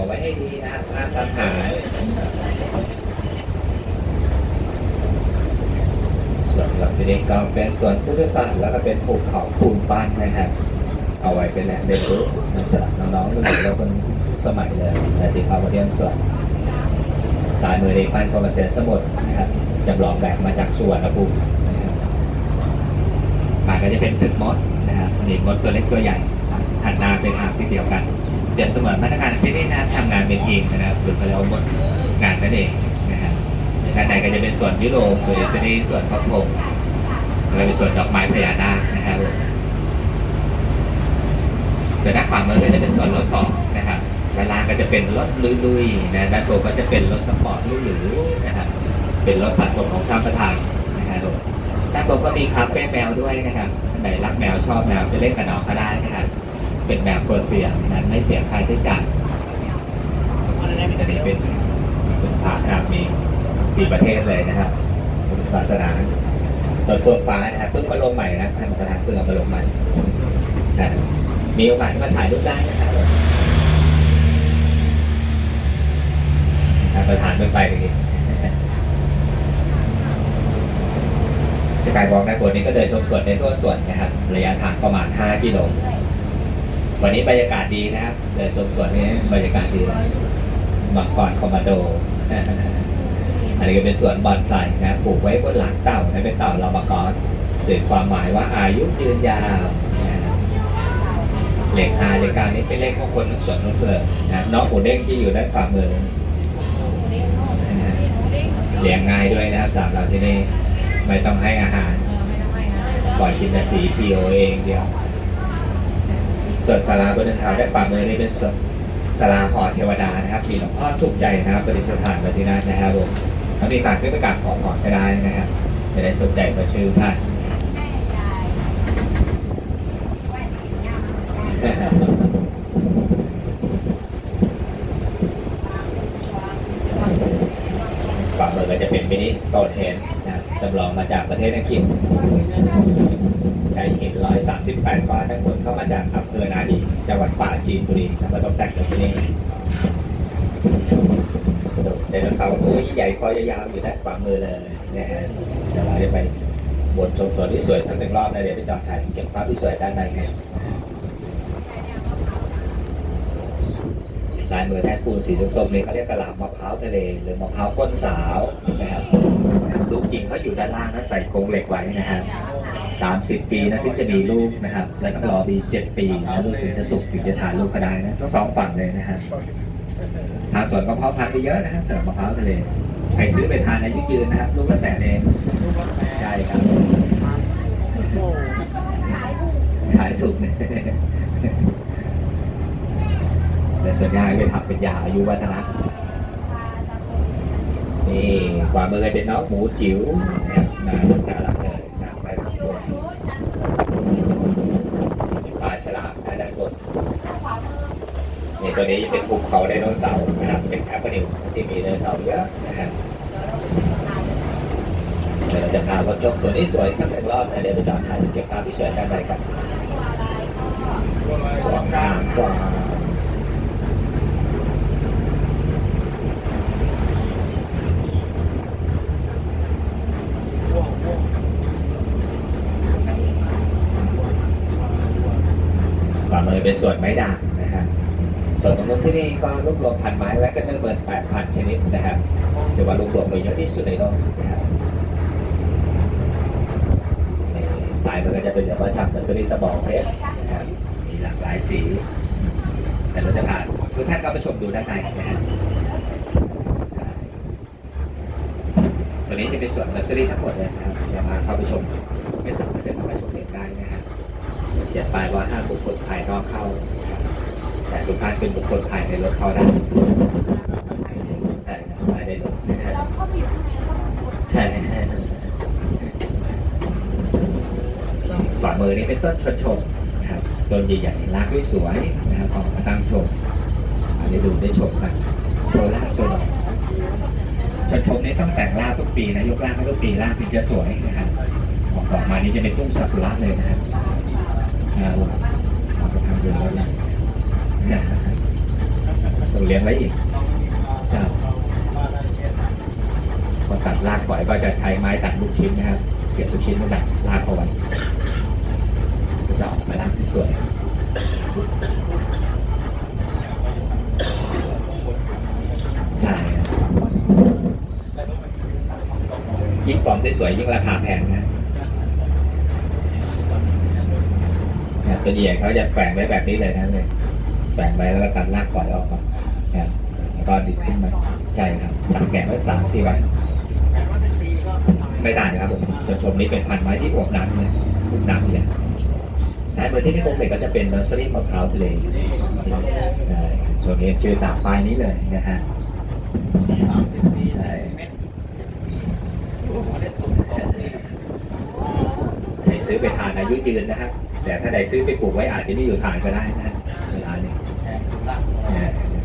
วไว้ให้ดีนะครับห้ามหายส่วนหลักที่นี่ก็เป็นส่วนพุทธศาสตร์แล้วก็เป็นภูเขาปูนปั้นนะครับเอาไว้เป็นแหล่งเรียนรู้สำหรับน้องๆรุ่นใหม่เราคนสมัยเลยนะที่เข้ามาเรียนส่วนสายมือในพันกรมเกษตรสมุทรนะครับจำลองแบบมาจากสุวรรณภูมินะครับมาก็จะเป็นตึกมดนะครับนี่มดตัวเล็กตัวใหญ่ หันหน้าไปทางที่เดียวกันเดี๋ยวเสมือนพนักงานที่นี่นะทำงานเป็นทีมนะครับคือเขาเรียกว่าหมดงานนั่นเองนะครับด้านในก็จะเป็นส่วนยุโรปส่วนอิตาลีส่วนพระพรหมแล้วเป็นส่วนดอกไม้พญานาคนะครับส่วนด้านขวามือก็จะเป็นส่วนรถสองนะครับด้านล่างก็จะเป็นรถลุยๆนะด้านบนก็จะเป็นรถสปอร์ตหรูๆนะครับเป็นรถสะสมของท่านประธานนะครับด้านบนก็มีคาเฟ่แมวด้วยนะครับท่านไหนรักแมวชอบแมวจะเล่นกับน้องก็ได้นะครับ เป็นแมวเปอร์เซียนั้นไม่เสียค่าใช้จ่ายอันนี้เป็นสุนทรนะครับมีสี่ประเทศเลยนะครับพุทธศาสนาส่วนตัวฟ้านะครับเพิ่งมาลงใหม่นะท่านประธานเพิ่งเอามาลงใหม่นะมีโอกาสมาถ่ายรูปได้นะครับประธานเป็นไปอย่างนี้สกายวอล์กด้านบนนี้ก็เดินชมสวนในทั่วสวนนะครับ ระยะทางประมาณ 5 กิโล วันนี้บรรยากาศดีนะครับเดินชมสวนนี้บรรยากาศดีมังกรคอมมานโด อันนี้ก็เป็นสวนบอนไซนะปลูกไว้บนหลังเต่านะเป็นเต่าลาบากอสสื่อความหมายว่าอายุยืนยาวนะครับเลขห้าเลขเก้านี้เป็นเลขของคนของส่วนนุ่นเพลิงนะครับน้องหมูเด้งที่อยู่ด้านขวามือเลี้ยงง่ายด้วยนะครับสามเราที่นี่ไม่ต้องให้อาหารปล่อยกินแต่สีพีโอเองเดียว ส่วนศาลาบนเดินเท้าด้านขวามือนี่เป็นส่วนศาลาหอเทวดานะครับ มีหลวงพ่อสุขใจนะครับปฏิสถานไว้ที่นั่นะครับผมถ้ามีการขึ้นไปกราบขอพรก็ได้นะครับจะได้สุขใจกับชื่อท่านขวามือก็จะเป็นมินิสโตเฮนนะครับจำลองมาจากประเทศอังกฤษ ใช้หิน138ก้อนทั้งหมดเข้ามาจากอำเภอนาดีจังหวัดป่าจีนบุรีแล้วก็ตกแต่งโดยที่นี่ไดโนเสาร์ตัวใหญ่คอยาวๆอยู่ด้านขวามือเลยนะฮะเดี๋ยวเราจะไปบนชมสวนที่สวยสักหนึ่งรอบนะเดี๋ยวไปจอดถ่ายเก็บภาพที่สวยด้านในกันซ้ายมือแท่นปูนสีส้มๆนี่เขาเรียกกระหล่ำมะพร้าวทะเลหรือมะพร้าวก้นสาวนะครับลูกจริงเขาอยู่ด้านล่างนะใส่โครงเหล็กไว้นะครับ 30 ปีนะที่จะมีลูกนะครับ แล้วก็รอมี7ปีนะลูกถึงจะสุกถึงจะทานลูกก็ได้นะทั้งสองฝั่งเลยนะฮะทางสวนมะพร้าวพันธุ์ไปเยอะนะครับสำหรับมะพร้าวทะเลใครซื้อไปทานอายุยืนนะครับลูกละแสนเองใช่ครับขายถูกเนี่ยแต่ส่วนใหญ่ไปทำเป็นยาอายุวัฒนะนี่ขวามือเป็นน้องหมูจิ๋วนะครับน่ารักน่ารักเลยนะไปทุกตัว มีปลาฉลามนะด้านบน นี่ตัวนี้เป็นภูเขาไดโนเสาร์นะครับ เป็นแอปเปิลที่มีไดโนเสาร์เยอะนะครับเดี๋ยวเราจะพาเราจบส่วนนี้สวยสักหนึ่งรอบนะเดี๋ยวไปจอดถ่ายเก็บภาพที่สวยด้านในกันกว้างงามกว่างฝ่ามือเป็นส่วนไม้ด่างนะครับ ส่วนตรงนู้นที่นี่ก็ รวบรวมพันไม้ไว้ก็หนึ่งหมื่นแปดพันชนิดนะครับถือว่ารวบรวมไปเยอะที่สุดในโลกนะครับสายมันก็จะเป็นแบบว่าช่างเนสรีตะบอกเพชรนะครับมีหลากหลายสี แต่เราจะพาทุกท่านก็ไปชมดูด้านในนะฮะตัวนี้จะเป็นส่วนเนอร์สรีทั้งหมดเลยนะครับจะมาเข้าไปชมไม่สามารถจะเข้าไปชมเองได้นะฮะเขียนป้ายว่าห้ามบุคคลภายนอกเข้า แต่ทุกท่านเป็นบุคคลภายในรถเข้าได้ใช่ครับภายในรถนะครับในแล้วก็ใช่ขวามือนี้เป็นต้นชนชมนะครับต้นใหญ่ๆรากด้วยสวยนะครับออกมาตั้งชมอันนี้ดูได้ชมกันโชว์รากโชว์ดอกชนชมนี้ต้องแต่งรากทุกปีนะยกรากให้ทุกปีรากถึงจะสวยนะครับออกดอกมานี้จะเป็นตุ้งซากุระเลยนะครับอ่าเราไปทำดูแล้วนะ ต้องเลี้ยงไว้อีกพอตัดรากปล่อยก็จะใช้ไม้ตัดลูกชิ้นนะครับ เสียบลูกชิ้นมาดักรากเอาไว้ก็จะออกมารากที่สวยยิ่งฟอมที่สวยยิ่งราคาแพงนะตัวใหญ่เขาจะแฝงไว้แบบนี้เลยนะเลย แฝงไว้แล้วก็ตัดรากปล่อยออกมาครับแล้วก็ดิดขึ้นมาใช่ครับตัดแกะไว้สามสี่วันไม่ต่างครับผมส่วนชมนี้เป็นพันไม้ที่อวบน้ำเลยอวบน้ำเลยสายเบอร์ที่นิคมเหล็กก็จะเป็นเนอร์เซอรี่มะพร้าวทะเลใช่ส่วนนี้ชื่อตามป้ายนี้เลยนะฮะใช่ให้ซื้อไปทานอายุยืนนะครับแต่ถ้าใดซื้อไปปลูกไว้อาจจะไม่อยู่ทานก็ได้นะ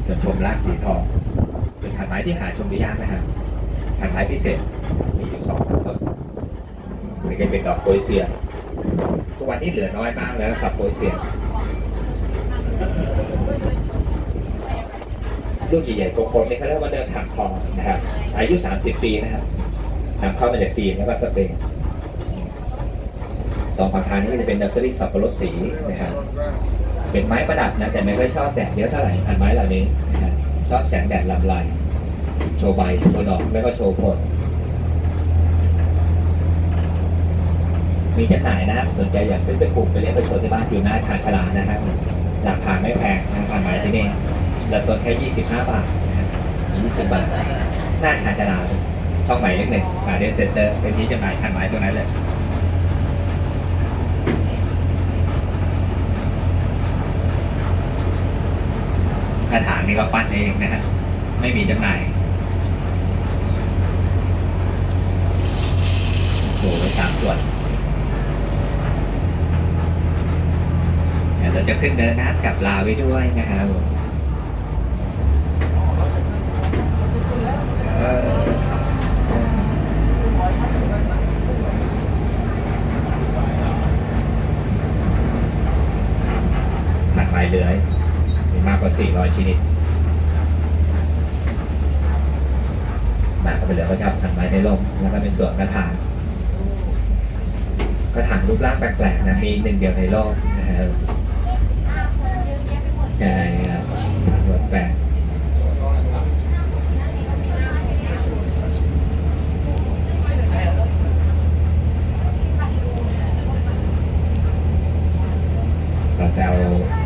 ส่วนชมรากสีทองเป็นพันไม้ที่หาชมได้ยากนะครับพันไม้พิเศษมีอยู่สองสามต้นนี่ก็เป็นดอกโปยเซียทุกวันนี้เหลือน้อยมากแล้วสับโปยเซียลูกใหญ่ๆกลมๆนี่เขาเรียกว่าเดินถังทองนะครับ อายุ 30 ปีนะครับนำเข้ามาจากจีนแล้วก็สเปนสองพันธุ์นี้จะเป็นนัสเซอรี่สับปะรดสีนะครับ เป็นไม้ประดับนะแต่ไม่ค่อยชอบแดดเยอะเท่าไหร่พันไม้เหล่านี้นะชอบแสงแดดลำลายโชว์ใบโชว์ดอกแล้วก็โชว์ผลมีจำหน่ายนะสนใจอยากซื้อไปปลูกไปเลี้ยงไปโชว์ที่บ้านอยู่หน้าชาญชลานะครับราคาไม่แพงนะพันไม้ที่นี่เริ่มต้นแค่ 25 บาทนะครับ20บาทหน้าชาญชลาช่องใหม่เล็กหนึ่งการเดนเซ็นเตอร์เป็นที่จำหน่ายพันไม้ตรงนั้นเลย กระถางนี่ก็ปั้นเองนะฮะไม่มีจำหน่ายโอ้โหสามส่วนเดี๋ยวเราจะขึ้นเดินน้ำกับลาไว้ด้วยนะครับเออผัดไปเลย มีมากกว่า 400 ชนิดมากก็ไปเหลือก็จะพันไว้ในร่มแล้วก็เป็นส่วนกระถางกระถางรูปร่างแปลกๆนะมีหนึ่งเดียวในโลกนะครับใช่ครับแปลกเราจะเอาเอา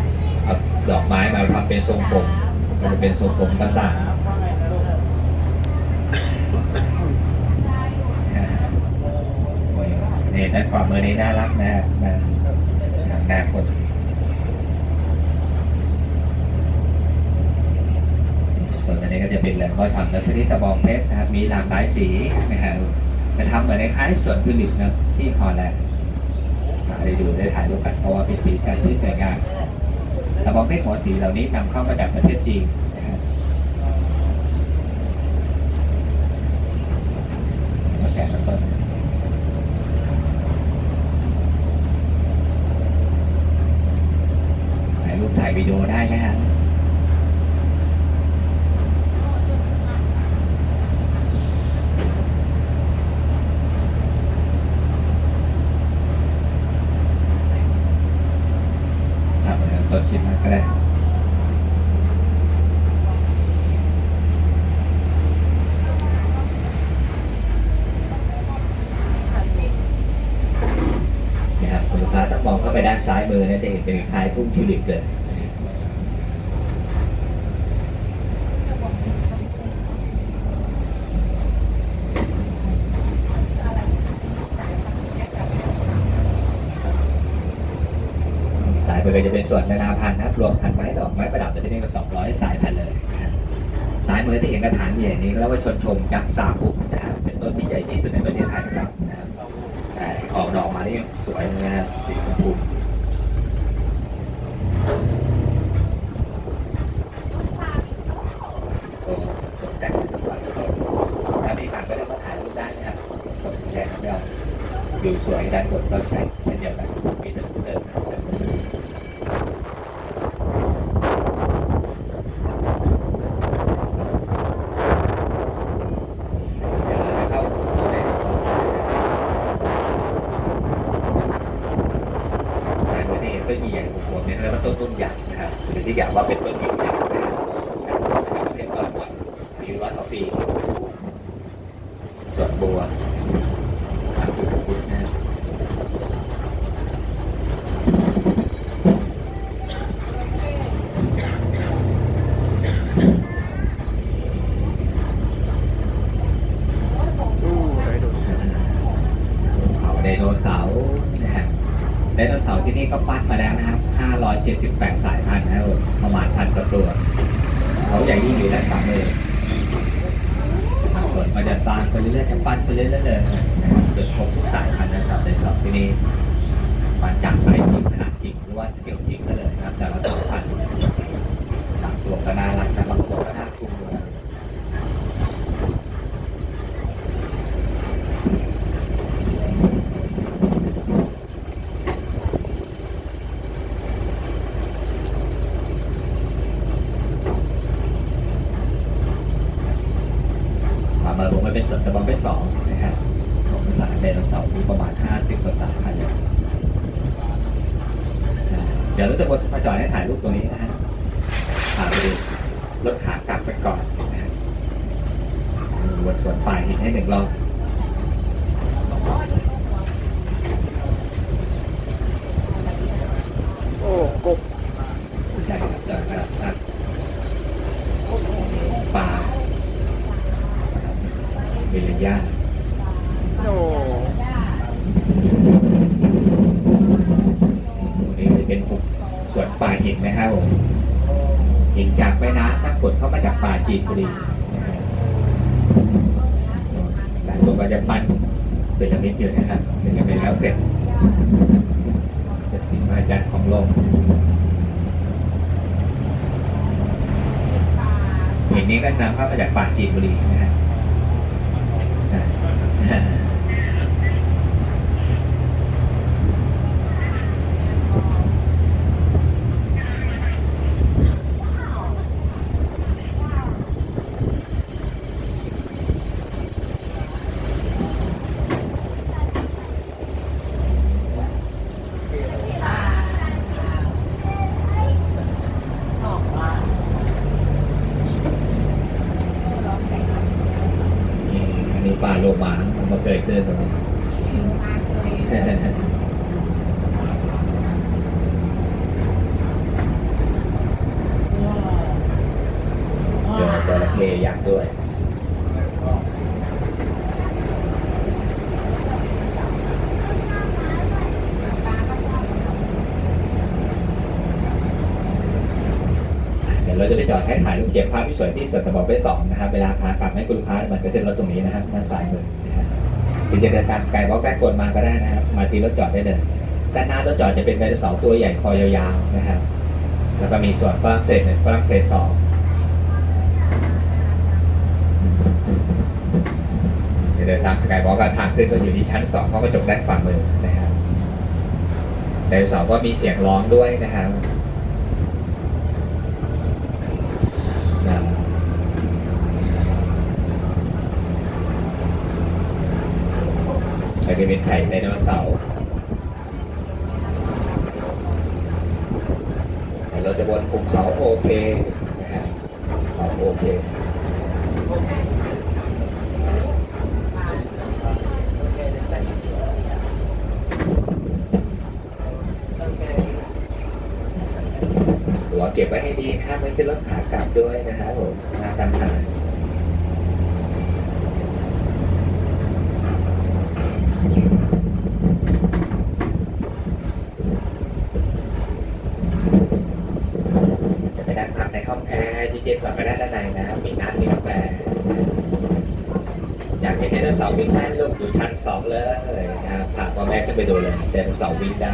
ดอกไม้มาทำเป็นทรงผมมันจะเป็นทรงผมต่างๆเนี่ยด้านขวามือนี้น่ารักนะนะหน้าคนส่วนอันนี้ก็จะเป็นแหล่งพ่อทำนัสซีตะบองเพชรนะครับ มีหลากหลายสีนะครับจะทำเหมือนในคล้ายสวนพืลิปนะที่ฮอลแลนด์ได้ดูได้ถ่ายรูปกันเพราะว่าเป็นสีสันที่สวยงาม กระบองเพชรหัวสีเหล่านี้นำเข้ามาจากประเทศจีนนะครับมาแสนต้นถ่ายรูปถ่ายวิดีโอได้นะฮะครับต้นชิ้นมากก็ได้ นะครับคุณลูกค้าต้องมองเข้าไปด้านซ้ายมือนะจะ เป็นคล้ายทุ่งทิวลิปเลยสายมือก็จะเป็นส่วนนานาพันธุ์นะรวมพันไม้ดอกไม้ประดับจะได้ก็สองร้อยสายพันธุ์เลยสายมือที่เห็นกระถางใหญ่นี้ก็เรียกว่าชนชมยักษ์สามปุกนะครับเป็นต้นที่ใหญ่ที่สุดในประเทศไทยครับนะครับออกดอกมานี่สวยเลยนะครับสีชมพู ดูสวยได้านบเราใช้เช่นเดียวกันมีแต่เดิมต้นใหญ่ของผมเนี่ยแล้วต้ต้นใหญ่นะครับหรือที่อยกว่าเป็นต้นใหญ่นะครับประเทศบ้านเราอายุร้าปีสวนบัว พุทธนะไดโนเสาร์ไดโนเสาร์นะฮะไดโนเสาร์ที่นี่ก็ปั้นมาแล้วนะครับ 578 สายพันธุ์นะครับประมาณพันกว่าตัว เขาใหญ่ยิ่งอยู่ด้านขวามือ มันจะสร้างไปเรื่อยๆจะปั้นไปเรื่อยๆเลยเกิดครบทุกสายพันธุ์ในสับในสับที่นี่ปั้นจากสายจริงขนาดจริงหรือว่าสเกลจริงก็เลยนะครับแต่ละสายพันธุ์ต่างตัวก็น่ารักแต่ละตัวก็น่ากลัวนะครับ ขวามือผมมัน เป็นส่วนตะบองไปสองนะครับสองสายไดโนเสาร์มีประมาณ 50กว่าสายพันธุ์เลยอ่าเดี๋ยวราจะวนมาจอดให้ถ่ายรูปตรงนี้นะฮะพาไปดูรถขากลับไปก่อนนะฮะวนสวนป่ายหินให้หนึ่งรอบ โอ้กบ ใหญ่ครับจอดระดับชัดปลาเวลย่า โอ้ นี่เป็นหุบสวนป่าหินนะครับผมหินจากแม่น้ำถ้าขดเข้ามาจากป่าจีนพอดีนะครับหลายตัวก็จะปั้น เป็นระมิดอยู่นะครับเป็นระมิดแล้วเสร็จจะสิมาจรรย์ของโลกหินนี้ก็นำเข้ามาจากป่าจีนบุรีนะฮะอ่า นี่อันนี้ปลาโลมามันมาเกิดขึ้นตรงนี้ เจอจ ระเข้ยักษ์ด้วยเดี๋ยวเราจะไปจอดให้ถ่ายรูปเก็บภาพที่สวยที่สวนตะบองไปสองนะครับเวลาขากลับให้คุณลูกค้ามันก็ขึ้นรถตรงนี้นะครับด้านซ้ายมือนะครับหรือจะเดินตามสกายวอล์กใกล้กดมาก็ได้นะครับ มาที่รถจอดได้เลยด้านหน้ารถจอดจะเป็นไดโนเสาร์ตัวใหญ่คอยาวๆนะครับ แล้วก็มีส่วนฝรั่งเศสหนึ่งฝรั่งเศสสอง เดี๋ยวเดินตามสกายวอล์กทางขึ้นก็อยู่ที่ชั้นสองเพราะกระจกด้านขวามือนะครับไดโนเสาร์ก็มีเสียงร้องด้วยนะครับนะเป็นไข่ไดโนเสาร์เราจะบนภูเขาโอเคนะฮะโอเค หัวเก็บไว้ให้ดีนะครับไม่ขึ้นรถขากลับด้วยนะครับผมมาทำทางจะไปนั่งพัก ในห้องแอร์เย็นๆก่อนก็ได้ด้านในนะครับมีน้ำมีกาแฟอยากเห็นไดโนเสาร์วิ่งได้ลูกอยู่ชั้นสองเลยนะครับพาพ่อแม่ขึ้นไปดูเลยไดโนเสาร์วิ่งได้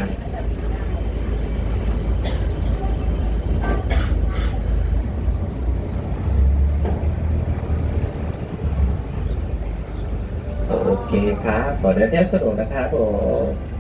โอเคครับขอเดินเที่ยวสนุกนะครับผม